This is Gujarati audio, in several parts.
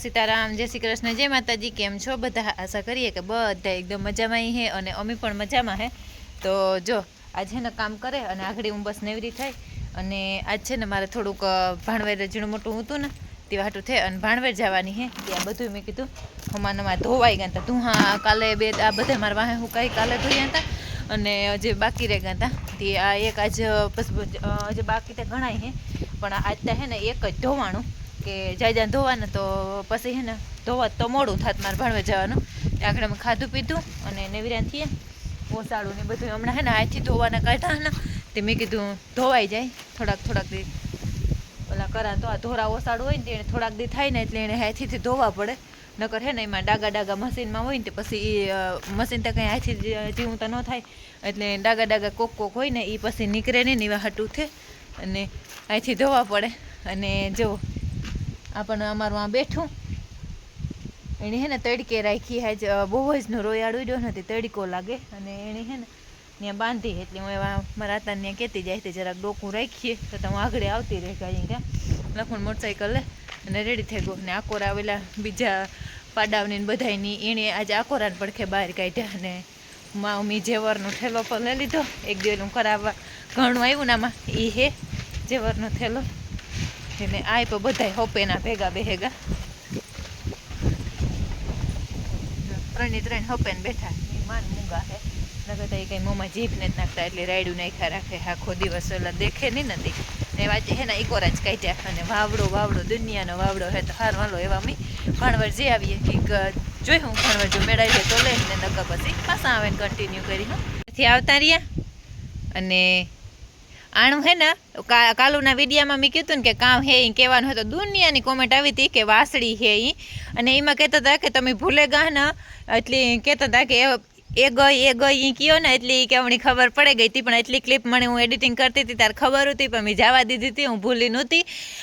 સીતારામ, જય શ્રી કૃષ્ણ, જય માતાજી, કેમ છો? બધા આશા કરીએ કે બધા એકદમ મજામાં હે અને અમે પણ મજામાં હે. તો જો, આજે ને કામ કરે અને આગળ હું બસ નેવરી થાય અને આજ છે ને મારે થોડુંક ભાણવેર ઝીણું મોટું હતું ને તે હાટું થાય અને ભાણવેર જવાની હે. ત્યાં બધું મેં કીધું હમાનમાં ધોવાઈ ગયા હતા તું હા, કાલે બે, આ બધા મારા વાહે હું કાંઈ કાલે ધોયા હતા અને જે બાકી રહી ગયા હતા તે આ એક આજ બાકી તે ગણાય હે. પણ આજ તો હે ને એક જ ધોવાનું. કે જાય જાય ધોવાના તો પછી હે ને ધોવા તો મોડું થાત મારે ભણવા જવાનું. આગળ અમે ખાધું પીધું અને નેવીરાન થઈએ ઓસાળું ને બધું. હમણાં હે ને આજથી ધોવાના કાઢા ને, તે મેં કીધું ધોવાઈ જાય. થોડાક થોડાક દી ઓલા કરા તો આ ધોરા ઓસાડું હોય ને એને થોડાક દી થાય ને એટલે એને હાથીથી ધોવા પડે. નકર હે ને એમાં ડાગા ડાગા મશીનમાં હોય ને તે પછી એ મશીન તો કંઈ હાથથી જીવું તો ન થાય. એટલે ડાગા ડાગા કોક કોક હોય ને એ પછી નીકળે નહીં ને એવા હટું થે. અને અહીંથી ધોવા પડે. અને જો આપણને અમારું આ બેઠું. એણે હે ને તડકે રાખી અ, બહુ જ નો રોયાળ ઉડ્યો નથી તડકો લાગે. અને એણે હે ને ત્યાં બાંધી એટલે હું એવા મારા આતાને ત્યાં કહેતી જાય તે જરાક ડોકું રાખીએ તો તમે આગળ આવતી રહે કાંઈ ત્યાં લખણ મોટરસાઇકલ લે અને રેડી થઈ ગયો. ને આકોરા આવેલા બીજા પાડાવની બધાની એણે આજે આકોરાને પડખે બહાર કાઢ્યા અને મામી જેવરનો થેલો પણ લઈ લીધો. એક દિવસ હું કરાવવા ઘણું આવ્યું ને આમાં. એ હે જેવરનો થેલો. એને આય તો બધાય હપેના ભેગા બેહેગા. ત્રણે ત્રણ હપેન બેઠા. માન મૂંગા હે. નકર તો એ કંઈ મોંમાં જીભ ને નાખતા એટલે રાયડું નાખ્યા રાખે. આખો દિવસ ઓલા દેખે નહીં નથી ને વાંચે હે ને ઇકોરા જ કાઢ્યા. અને વાવડો વાવડો, દુનિયાનો વાવડો હે તો હાર વાલો એવા મી ભણવર જે આવીએ. કંઈક જોઈ હું ભણવર જો મેળાવીએ તો લે ને નકર પછી પાછા આવે કન્ટિન્યુ કરી, હું. થી આવતા રહ્યા. અને આણું હે ને કાલુના વિડીયામાં મેં કીધું ને કે કામ હે એ કહેવાનું હતું દુનિયાની કોમેન્ટ આવી હતી કે વાસળી હે એ અને એમાં કહેતા હતા કે તમે ભૂલે ગા ને, એટલે કહેતા હતા કે એ- એ ગઈ એ ગઈ, ઈ કયો ને, એટલી કે હમણાં ખબર પડે ગઈ હતી. પણ એટલી ક્લિપ મને હું એડિટિંગ કરતી હતી, ત્યારે ખબર હતી, પણ મેં જવા દીધી હતી, હું ભૂલી નહોતી.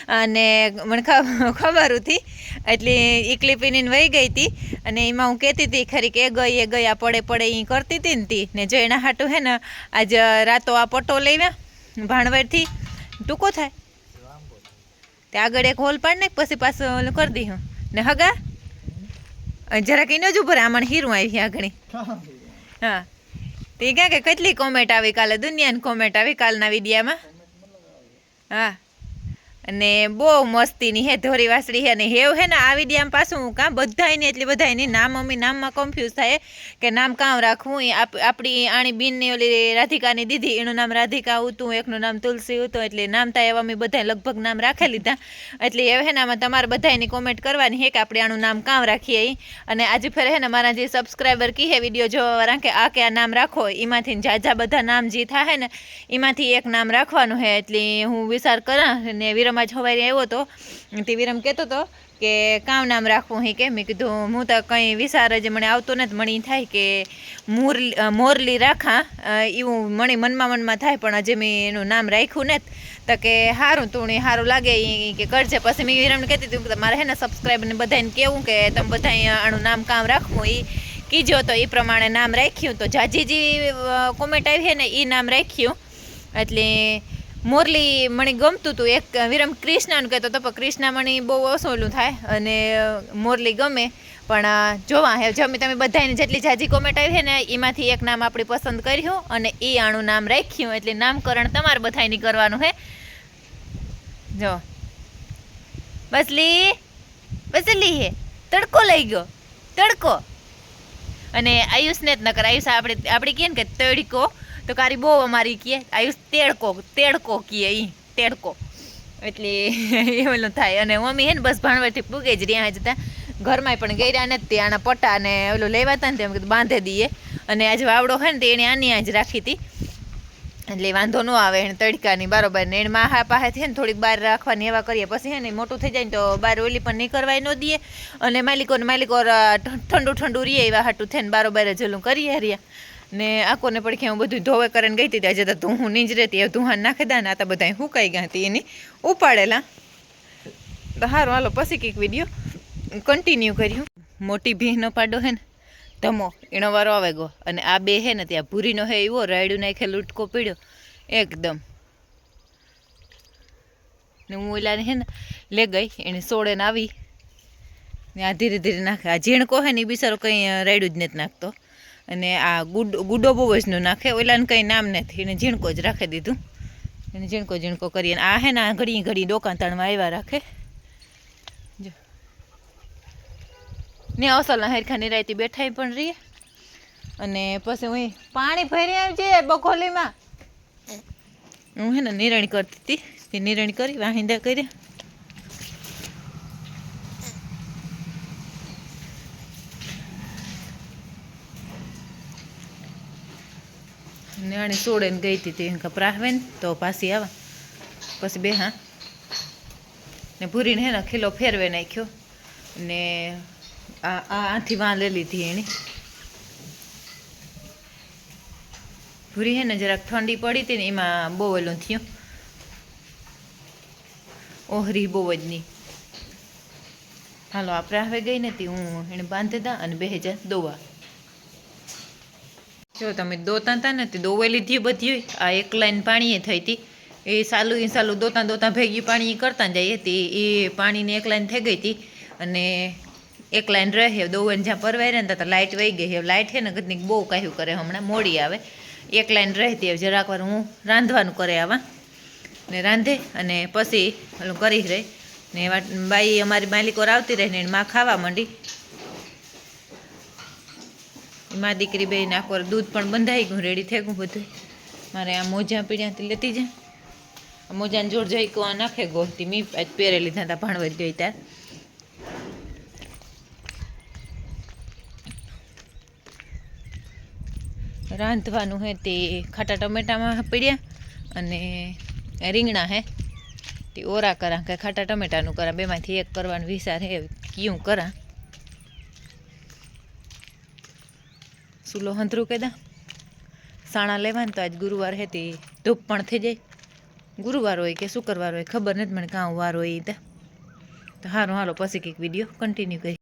અને મને ખબર હતી, એટલે એ ક્લિપ એની વહી ગઈ હતી. અને એમાં હું કહેતી હતી ખરી કે એ ગઈ એ ગઈ, આ પડે પડે એ કરતી હતી ને તી. ને જો એના હાટું હે ને, આજ રાતો આ પટો લેવ્યા ભાણવરથી ટૂંકો થાય. તે આગળ એક હોલ પાડ ને પછી પાછું ઓલું કરી દઈશું ને હગા? જરાક એને જ ઉપર આમણ હીરું આવી આગળ હા. તે ક્યાં કે કેટલી કોમેન્ટ આવી કાલે, દુનિયાની કોમેન્ટ આવી કાલના વિડીયામાં. હા. અને બહુ મસ્તીની હે ધોરી વાસળી હે ને હેવ હે ને આ આમ પાછું હું કાં બધાયની એટલી બધાયની નામ મમ્મી નામમાં કન્ફ્યુઝ થાય કે નામ કામ રાખવું એ આપ- આપણી આણી બીનની ઓલી રાધિકાની દીધી, એનું નામ રાધિકા હતું એકનું નામ તુલસી હતું એટલે નામ થાય એવા મેં બધાય લગભગ નામ રાખી લીધા એટલે હવે હે ને આમાં તમારે બધાયની કોમેન્ટ કરવાની હે કે આપણે આનું નામ કામ રાખીએ. અને આજે ફેર હે ને મારા જે સબસ્ક્રાઈબર કી હે વીડિયો જોવા રાખે આ કે આ નામ રાખો એમાંથી જાજા બધા નામ જે થાય ને એમાંથી એક નામ રાખવાનું હે, એટલે હું વિચાર કરા ને વિરમ આજ સવારે આવ્યો હતો તે વિરમ કહેતો હતો કે, કામ નામ રાખવું હે કે? મેં કીધું, હું તો કંઈ વિચાર જ મને આવતો નથી, મને થાય કે મોરલી મોરલી રાખા એવું મને મનમાં મનમાં થાય, પણ હજી મેં એનું નામ રાખ્યું નથી. તો કે સારું તું સારું લાગે એ કે કરજે. પછી મેં વિરમ કહેતી હતી કે મારે હે ને સબસ્ક્રાઈબરને બધાને કહેવું કે તમે બધા આનું નામ કામ રાખવું એ કીજો તો એ પ્રમાણે નામ રાખ્યું. તો જાજીજી કોમેન્ટ આવી ને એ નામ રાખ્યું. એટલે મોરલી મને ગમતું હતું એક વિરમ કૃષ્ણાનું કહેતો હતો, પણ કૃષ્ણ મને બહુ ઓછું થાય અને મોરલી ગમે. પણ જોવા, હે જમી તમે બધાને જેટલી જાજી કોમેન્ટ આવી છે ને, એમાંથી એક નામ આપણે પસંદ કર્યું અને એ આણું નામ રાખ્યું. એટલે નામકરણ તમારે બધાની કરવાનું, હે? જો. બસલી બસલી હે. તડકો લઈ ગયો. તડકો. અને આયુષને જ નકર, આયુષ આપણે આપણે કહીએ ને કે તડકો. તો કારી બહુ અમારી કહે આયુષ તેડકો તેડકો કહે એ તેડકો. એટલે એ ઓલું થાય. અને મમ્મી હે ને બસ ભાણવરથી પૂગે જ રહ્યા જતા ઘરમાં પણ ગયરા તે આના પટ્ટા ને ઓલું લેવાતા ને તેમ કીધું બાંધી દઈએ અને આજે વાવડો હોય ને તે એણે આની આજ રાખી હતી એટલે વાંધો ન આવે એને તડકાની, બરાબર. ને એને માહા પાસે છે ને થોડીક બહાર રાખવાની એવા કરીએ. પછી હે ને મોટું થઈ જાય ને તો બહાર ઓલી પણ નીકળવાય ન દઈએ અને માલિકો ને માલિકો ઠંડુ ઠંડુ રહીએ એવા હાટું થઈને બારોબાર જ ઓલું કરીએ હરિયા ને આકોને પડખે હું બધું ધોવે કરીને ગઈ હતી આજે તો ધૂહું નીંજરેતી એ ધૂહાન નાખી દા ને આ તો બધા હુકાઈ ગયા હતી, એની ઉપાડેલા. તો સારું હાલો, પછી કંઈક વીડિયો કન્ટિન્યુ કર્યું. મોટી ભીંનો પાડો હે ને, ધમો એનો વારો આવે ગયો. અને આ બે હે ને, ત્યાં ભૂરીનો હે એવો, રાયડું નાખે, લૂટકો પીડ્યો. એકદમ. ને હું ઓલાને હે ને, લે ગઈ એને સોળે ને આવી. ને આ ધીરે ધીરે નાખે. આ ઝીણકો હે ને, એ બિચારો કંઈ રાયડું જ નથી નાખતો. અને આ ગુડ, ગુડો બહુ વજનો નાખે. ઓલાને કંઈ નામ નથી. એને ઝીણકો જ રાખી દીધું. એને ઝીણકો ઝીણકો કરી અને આ હે ને, આ ઘડી દોકાન તણમાં આવ્યા રાખે. જો. ને અસલના હેરખાની રાયતી બેઠાઈ પણ રહીએ. અને પછી હું પાણી ભરી આવજે બખોલીમાં હું હે ને નિરણી કરતી હતી. નિરણી કરી, વાહિંદા કર્યા. ને ગઈ હતી તે કપરા ને, તો પાછી આવા. પછી બે, હા. ને ભૂરીને હે ને ખીલો ફેરવે નાખ્યો. ને આ આથી વાં લઈ લીધી એની ભૂરી હે ને જરાક ઠંડી પડી હતી ને એમાં બહુ ઓલું થયું. ઓહરી બહુ જ નહીં હાલો, આપણે હવે ગઈ નથી, હું એને બાંધી અને બે હજાર દોવા. જો તમે દોતા હતા ને તે દોવાઈ લીધી બધી આ એક લાઈન પાણીએ થઈ હતી. એ સાલું એ સાલું દોતા દોતા ભેગી પાણી કરતા જઈએ તે એ પાણીની એક લાઈન થઈ ગઈ હતી અને એક લાઈન રહે દોવાઈને જ્યાં પરવાઈ રહે ને ત્યાં લાઇટ વહી ગઈ હવે લાઇટ છે ને ઘડીક બહુ કાહ્યું કરે હમણાં મોડી આવે. એક લાઈન રહેતી હવે જરાક વાર હું રાંધવાનું કરે આવા. ને રાંધે અને પછી ઓલું કરી રહે. ને બાઈ અમારી માલિકોર આવતી રહે ને માં ખાવા માંડી. માં દીકરી બે નાખો દૂધ પણ બંધાઈ ગયું રેડી થઈ ગયું બધું. મારે આ મોજા પીડ્યાથી લેતી જાય મોજાને જોડ જઈ કો નાખે ગોતી મી આજ પહેરે લીધા હતા ભણવા ગઈ ત્યાં રાંધવાનું હે તે ખાટા ટમેટામાં પીડ્યા અને રીંગણા હે તે ઓરા કરા, કે ખાટા ટમેટાનું કરા, બેમાંથી એક કરવાનું વિચાર હે કયું કરા? સુલો હંતરું દા. સાણા લેવાનું તો આજ ગુરુવાર હતી ધૂપ પણ થઈ જાય. ગુરુવાર હોય કે શુક્રવાર હોય ખબર નથી મને કાં વાર હોય એ તો. સારું હાલો, પછી કંઈક વીડિયો કન્ટિન્યુ કરી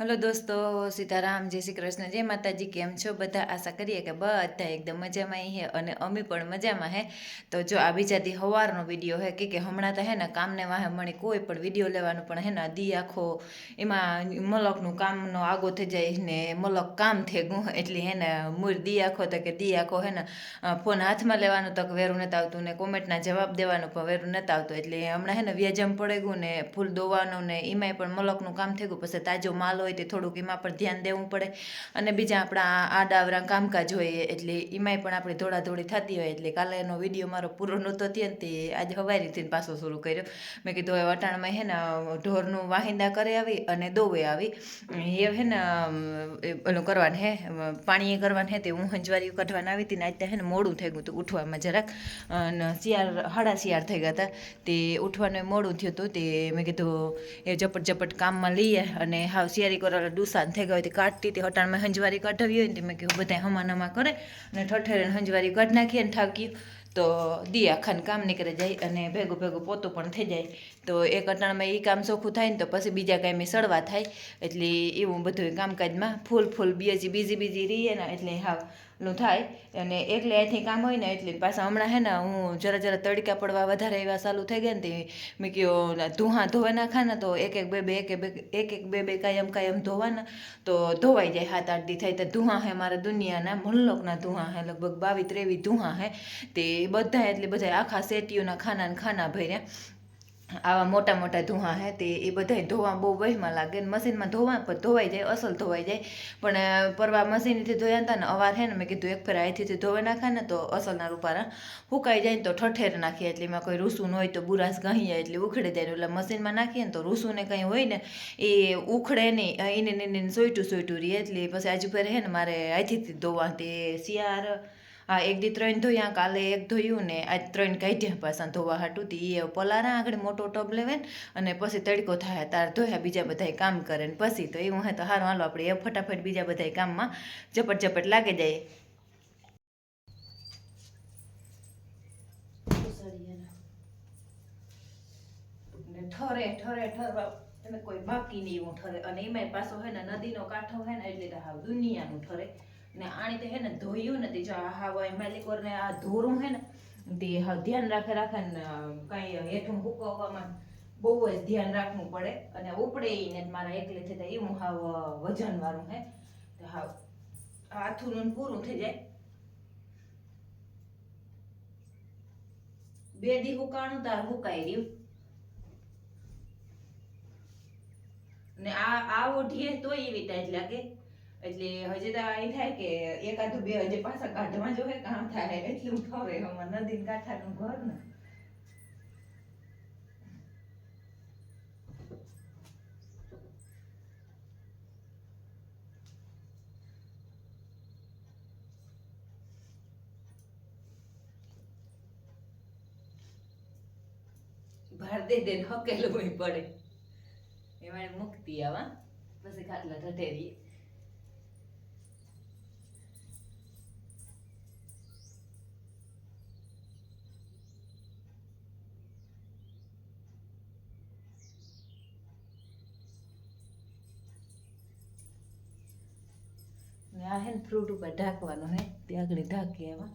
હલો દોસ્તો, સીતારામ, જય શ્રી કૃષ્ણ, જય માતાજી, કેમ છો? બધા આશા કરીએ કે બધા એકદમ મજામાં હે અને અમે પણ મજામાં હે. તો જો આ બીજા દી હવારનો વીડિયો હે કે કે હમણાં તો હે ને કામને વાહે મળી કોઈ પણ વીડિયો લેવાનું પણ હે ને દી આખો, એમાં મલકનું કામનો આગો થઈ જાય ને મલક કામ થઈ ગયું એટલે હે ને મૂર દી આખો તો કે દી આખો હે ને ફોન હાથમાં લેવાનું તો વેરું નથી આવતું ને કોમેન્ટના જવાબ દેવાનું પણ વેરું નથી આવતું, એટલે હમણાં હે ને વ્યાજમ પડે ગયું ને ફૂલ દોવાનું ને એમાંય પણ મલકનું કામ થઈ ગયું, પછી તાજો માલ હોય તે થોડુંક એમાં પણ ધ્યાન દેવું પડે. અને બીજા આપણા આડાવરા કામકાજ હોય એટલે એમાંય પણ આપણે ધોળાધોળી થતી હોય, એટલે કાલે એનો વીડિયો મારો પૂરો નહોતો થયો ને તે આજે હવારીથી પાછો શરૂ કર્યો. મેં કીધું હવે વટાણમાં હે ને ઢોરનું વાહિંદા કરે આવી અને દોવે આવી. એ હે ને એનું કરવાનું હે પાણીએ કરવાનું હે તે હું હંજવારી કાઢવાના આવી હતી ને આજે હે ને મોડું થઈ ગયું હતું ઉઠવામાં જરાક. અને શિયાળ, હાડા શિયાળ થઈ ગયા હતા. તે ઉઠવાનું મોડું થયું હતું તે મેં કીધું એ ઝપટ ઝપટ કામમાં લઈએ અને હાવ શિયારી વાર ડુસાન થઈ ગયો હતી કાઢતી હતી. હટાણમાં હંજવારી કાઢવી હોય ને મેં કીધું, બધા હમા કરે. અને ઠઠેરે હંજવારી કાઢ નાખીએ અને ઠાક્યું તો દી આખાને કામ નીકળે જાય અને ભેગું ભેગું પોતું પણ થઈ જાય. તો એક અટાણમાં એ કામ ચોખ્ખું થાય ને તો પછી બીજા કાંઈ સડવા થાય. એટલે એવું બધું કામકાજમાં ફૂલ ફૂલ બીજી બીજી બીજી રહીએ ને એટલે હાવ નું થાય. અને એકલે અહીંથી કામ હોય ને એટલે પાછા હમણાં હે ને હું જરા જરા તડકા પડવા વધારે એવા ચાલુ થઈ ગયા ને તે મેં કહ્યું ધુહા ધોવા નાખા તો એક એક બે બે એક બે એક એક બે બે કાયમ કાયમ ધોવાના. તો ધોવાઈ જાય હાથ આઠ દી થાય તો ધુહા હે મારા દુનિયાના, મુનલોકના ધુહા હે, લગભગ બાવીસ ત્રેવીસ ધુહા હે. તે બધા એટલે બધા આખા સેટીઓના ખાના ખાના ભર્યા. આવા મોટા મોટા ધુઆ હે તે એ બધાય ધોવા બહુ વહેમાં લાગે ને મશીનમાં ધોવા પણ ધોવાઈ જાય, અસલ ધોવાઈ જાય. પણ પરવા મશીનથી ધોયા હતા ને અવાર હે ને મેં કીધું એક ફેર અહીંથી ધોવા નાખા ને તો અસલના રૂપારા ફૂંકાઈ જાય ને તો ઠઠેર નાખીએ એટલે એમાં કોઈ રૂસું ન હોય તો બુરાસ ગહી જાય એટલે ઉખડી જાય. એટલે મશીનમાં નાખીએ ને તો રૂસું ને કંઈ હોય ને એ ઉખડે નહીં એને એને સોઈટું સોયટું રહે. એટલે પછી આજુ ફેર હે ને મારે અહીંથી ધોવા તે શિયાળ હા, એક દી ત્રણ ધોયા, કાલે એક ધોયું ને આજ ત્રણ કાઢ્યા પાછા ધોવા હાટું તી. એ પલારા આગળ મોટો ટબ લેવે અને પછી તડકો થાય, તાર ધોયા બીજા બધાય કામ કરે ને પછી તો એવું હોય તો હારું, હાલો આપણે એ ફટાફટ બીજા બધાય કામમાં ઝપટ ઝપટ લાગે જાય. ઠરે ઠરે, ઠરવા તમે કોઈ બાકી નહીં એવું ઠરે. અને એમાંય પાછો હોય ને નદીનો કાંઠો હોય ને એટલે હાવ દુનિયાનું ઠરે. ને આણી તે હે ને ધોયું ને તે જો આ હોય માલિકોર ને આ ધોરું હે ને, તે ધ્યાન રાખે રાખે ને કઈ હેઠું હુકવવામાં બહુ જ ધ્યાન રાખવું પડે. અને ઉપડે ને મારા એકલે થતા એવું હાવ વજન વાળું હે. તો હાવ ને પૂરું થઈ જાય. બે દી હુકાણું તાર હુકાઈ રહ્યું ને આ આ ઓઢીએ તો એવી ટાઈટ લાગે. એટલે હજી તો એ થાય કે એકાદું બે હજી પાછા કાઢવા જો કામ થાય એટલું ખવે હમણાં નદી કાંઠાનું ઘર ને. ભાર દે દે પડે. એમાં મુક્તિ આવા પછી ખાટલા ઠઠેરીએ આ હે ને ફ્રૂટ ઉપર ઢાંકવાનું હે તે આગળ ઢાંકીએ એમાં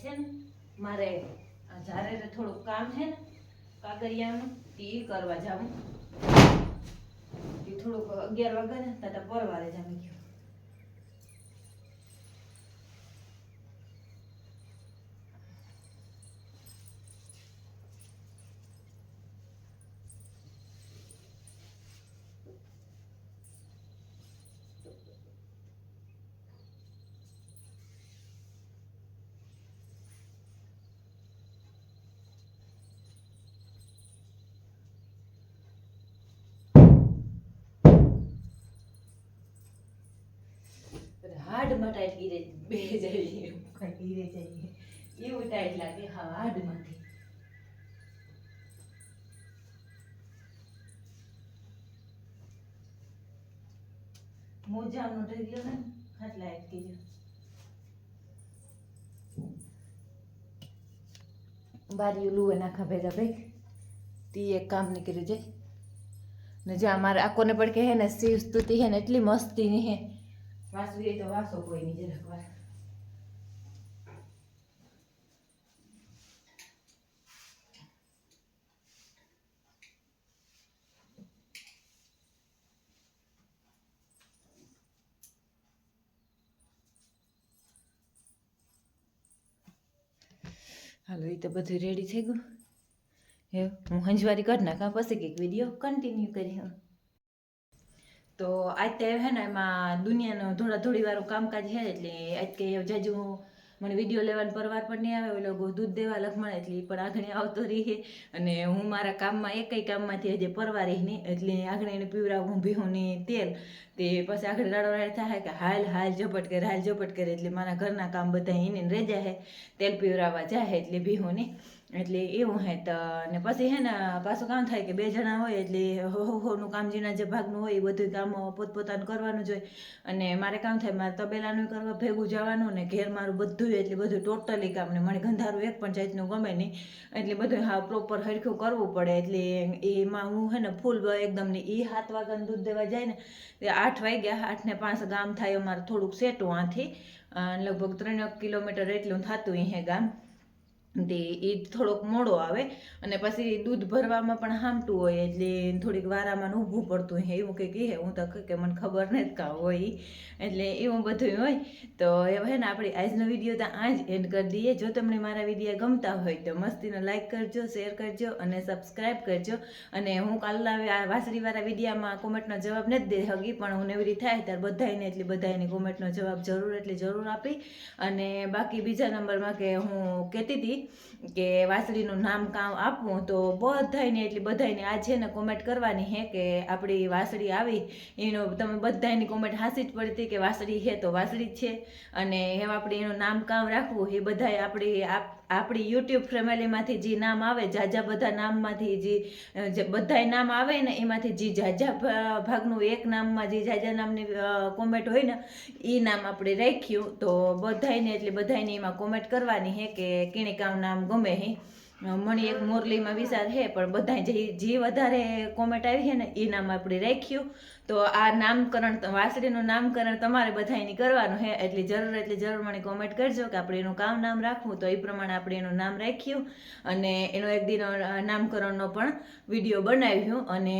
છે ને, મારે જ્યારે થોડુંક કામ છે ને કાગરિયાનું તે કરવા જાઉં. થોડુંક અગિયાર વાગે ને તા પરવારે જામી ગયું. હાડમાં ટાઈટ ગીરે બે જઈએ. ગીરે જાય એવું ટાઈટ લાગે હા હાડમાંથી. મોજાનો ઢગલો ને ખાટલા અટકી ગયો. બારીઓ લુવે નાખા ભેગા ભેગ. તી એક કામ નીકળી જાય. ને જ્યાં મારે આકોને પણ કહે ને શિવ સ્તુતિ હે ને એટલી મસ્તી ની હે. વાસવી તો વાસો કોઈ ની જરાક વાર. હાલો એ તો બધું રેડી થઈ ગયું. હે, હું હંજવારી કરી નાખા પછી કંઈક વીડિયો કન્ટિન્યુ કરી હું તો આજ તો હે ને એમાં દુનિયાનો થોડા થોડી વાળું કામકાજ છે એટલે આજ કે જાજુ મને વીડિયો લેવાનો પરવાર પણ નહીં આવે લોકો દૂધ દેવા લખમણ એટલે પણ આગળ આવતો રહી. અને હું મારા કામમાં, એકય કામમાંથી હજી પરવારી નહીં, એટલે આગળ એને પીવડાવું ભીહુંની તેલ. તે પછી આગળ રાડો રાડ થાય કે હાલ હાલ ઝપટ કરે, હાલ ઝપટ કરે, એટલે મારા ઘરના કામ બધા એને રેજા હે. તેલ પીવડાવવા જાય એટલે ભીહુંની એટલે એવું હે તો, ને પછી હે ને પાછું કામ થાય કે બે જણા હોય એટલે હોનું કામ જેના જે ભાગનું હોય એ બધું કામ પોતપોતાનું કરવાનું જ હોય. અને મારે કામ થાય, મારે તબેલાનું કરવા ભેગું જવાનું ને ઘેર મારું બધું એટલે બધું ટોટલી કામ ને મને ગંધારું એક પણ જાતનું ગમે નહીં. એટલે બધું હા પ્રોપર હરખું કરવું પડે એટલે એમાં હું હે ને ફૂલ એકદમ ને એ સાત વાગ્યાનું દૂધ દેવા જાય ને તે આઠ વાગ્યા, આઠ ને પાંચ ગામ થાય અમારે થોડુંક સેટું આથી. લગભગ ત્રણ કિલોમીટર એટલું થતું હે ગામ. તે એ થોડોક મોડો આવે. અને પછી દૂધ ભરવામાં પણ હામતું હોય, એટલે થોડીક વારામાં ઊભું પડતું હોય. એવું કંઈક કહે, હું તો કે મને ખબર નથી કાં હોય એટલે એવું બધું હોય. તો હવે હે ને આપણે આજનો વીડિયો તો આ જ એન્ડ કરી દઈએ. જો તમને મારા વીડિયો ગમતા હોય, તો મસ્તીને લાઈક કરજો શેર કરજો અને સબસ્ક્રાઈબ કરજો. અને હું કાલના આ વાસળીવાળા વિડીયામાં કોમેન્ટનો જવાબ નથી દે હગી, પણ હું એવી રીતે થાય ત્યારે બધાને એટલે બધાની કોમેન્ટનો જવાબ જરૂર, એટલે જરૂર આપી. અને બાકી બીજા નંબરમાં કે હું કહેતી હતી કે વાસળીનું નામ કામ આપવું તો બધાને એટલે બધાને છે ને કોમેન્ટ કરવાની હે કે આપણી વાસળી આવી. એનો તમે બધાની કોમેન્ટ હાસી જ પડતી કે વાસળી છે તો વાસળી છે. અને એમ આપણે એનું નામ કામ રાખવું, એ બધાય આપણી આપ- આપણી યુટ્યુબ ફેમિલીમાંથી જે નામ આવે, જાજા બધા નામમાંથી જે બધાય નામ આવે ને, એમાંથી જે જાજા ભાગનું એક નામમાં જે જાજા નામની કોમેન્ટ હોય ને એ નામ આપણે રાખ્યું. તો બધાયને એટલે બધાયને એમાં કોમેન્ટ કરવાની હે કે કેણે કામ નામ ગમે હે. મને એક મોરલીમાં વિચાર હે, પણ બધા જે વધારે કોમેન્ટ આવી છે ને એ નામ આપણે રાખ્યું. તો આ નામકરણ, વાસળીનું નામકરણ તમારે બધાયની કરવાનું હે. એટલે જરૂર એટલે જરૂર મને કોમેન્ટ કરજો કે આપણે એનું કામ નામ રાખવું. તો એ પ્રમાણે આપણે એનું નામ રાખ્યું અને એનો એક દિન નામકરણનો પણ વીડિયો બનાવ્યું અને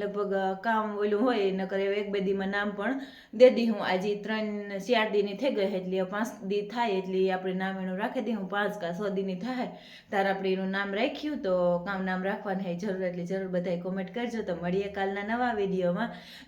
લગભગ કામ ઓલું હોય, નકર એવું એક બે દીમાં નામ પણ દે દી હું. આજે ત્રણ, ચાર દીની થઈ ગઈ એટલે પાંચ દી થાય, એટલે આપણે નામ એનું રાખી દઈ હું. પાંચ કા છ દીની થાય ત્યારે આપણે એનું નામ રાખ્યું. તો કામ નામ રાખવાનું હે, જરૂર, એટલે જરૂર બધાય કોમેન્ટ કરજો. તો મળીએ કાલના નવા વિડીયોમાં.